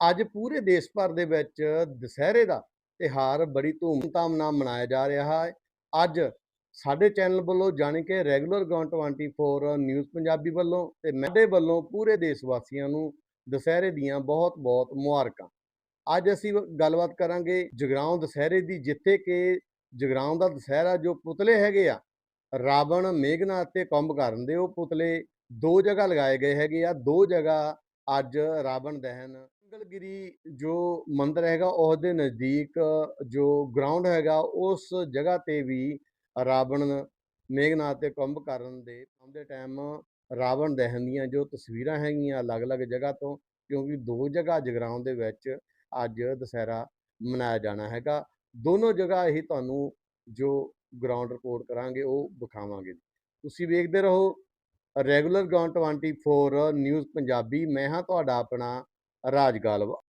ਅੱਜ ਪੂਰੇ ਦੇਸ਼ ਭਰ ਦੇ ਵਿੱਚ ਦੁਸਹਿਰੇ ਦਾ ਤਿਉਹਾਰ ਬੜੀ ਧੂਮਧਾਮ ਨਾਲ ਮਨਾਇਆ ਜਾ ਰਿਹਾ ਹੈ। ਅੱਜ ਸਾਡੇ ਚੈਨਲ ਵੱਲੋਂ ਜਾਣੀ ਕਿ ਰੈਗੂਲਰ ਗੌਨ 24 ਨਿਊਜ਼ ਪੰਜਾਬੀ ਵੱਲੋਂ ਤੇ ਮੈਡੇ ਵੱਲੋਂ ਪੂਰੇ ਦੇਸ਼ ਵਾਸੀਆਂ ਨੂੰ ਦੁਸਹਿਰੇ ਦੀਆਂ ਬਹੁਤ-ਬਹੁਤ ਮੁਬਾਰਕਾਂ। ਅੱਜ ਅਸੀਂ ਗੱਲਬਾਤ ਕਰਾਂਗੇ ਜਗਰਾਓਂ ਦੁਸਹਿਰੇ ਦੀ ਜਿੱਥੇ ਕਿ ਜਗਰਾਓਂ ਦਾ ਦੁਸਹਿਰਾ ਜੋ ਪੁਤਲੇ ਹੈਗੇ ਆ, ਰਾਵਣ, ਮੇਘਨਾਥ ਤੇ ਕੁੰਭਕਰਨ ਦੇ ਉਹ ਪੁਤਲੇ ਦੋ ਜਗ੍ਹਾ ਲਗਾਏ ਗਏ ਹੈਗੇ ਆ। ਦੋ ਜਗ੍ਹਾ ਅੱਜ ਰਾਵਣ ਦਹਨ ਮੰਗਲਗਿਰੀ ਜੋ ਮੰਦਿਰ ਹੈਗਾ ਉਹਦੇ ਨਜ਼ਦੀਕ ਜੋ ਗਰਾਊਂਡ ਹੈਗਾ ਉਸ ਜਗ੍ਹਾ ਤੇ ਵੀ ਰਾਵਣ, ਮੇਘਨਾਥ ਤੇ ਕੁੰਭਕਰਨ ਦੇ ਆਉਂਦੇ ਟਾਈਮ ਰਾਵਣ ਦਹਨ ਦੀਆਂ ਜੋ ਤਸਵੀਰਾਂ ਹੈਗੀਆਂ ਅਲੱਗ-ਅਲੱਗ ਜਗ੍ਹਾ ਤੋਂ ਕਿਉਂਕਿ ਦੋ ਜਗ੍ਹਾ ਜਗਰਾਓਂ ਦੇ ਵਿੱਚ ਅੱਜ ਦੁਸਹਿਰਾ ਮਨਾਇਆ ਜਾਣਾ ਹੈਗਾ। ਦੋਨੋਂ ਜਗ੍ਹਾ ਹੀ ਤੁਹਾਨੂੰ ਜੋ ਗਰਾਊਂਡ ਰਿਪੋਰਟ ਕਰਾਂਗੇ ਉਹ ਵਿਖਾਵਾਂਗੇ। ਤੁਸੀਂ ਵੇਖਦੇ ਰਹੋ ਰੈਗੂਲਰ ਗੌਨ 24 ਨਿਊਜ਼ ਪੰਜਾਬੀ। ਮੈਂ ਹਾਂ ਤੁਹਾਡਾ ਆਪਣਾ ਰਾਜ ਗਾਲਵਾ।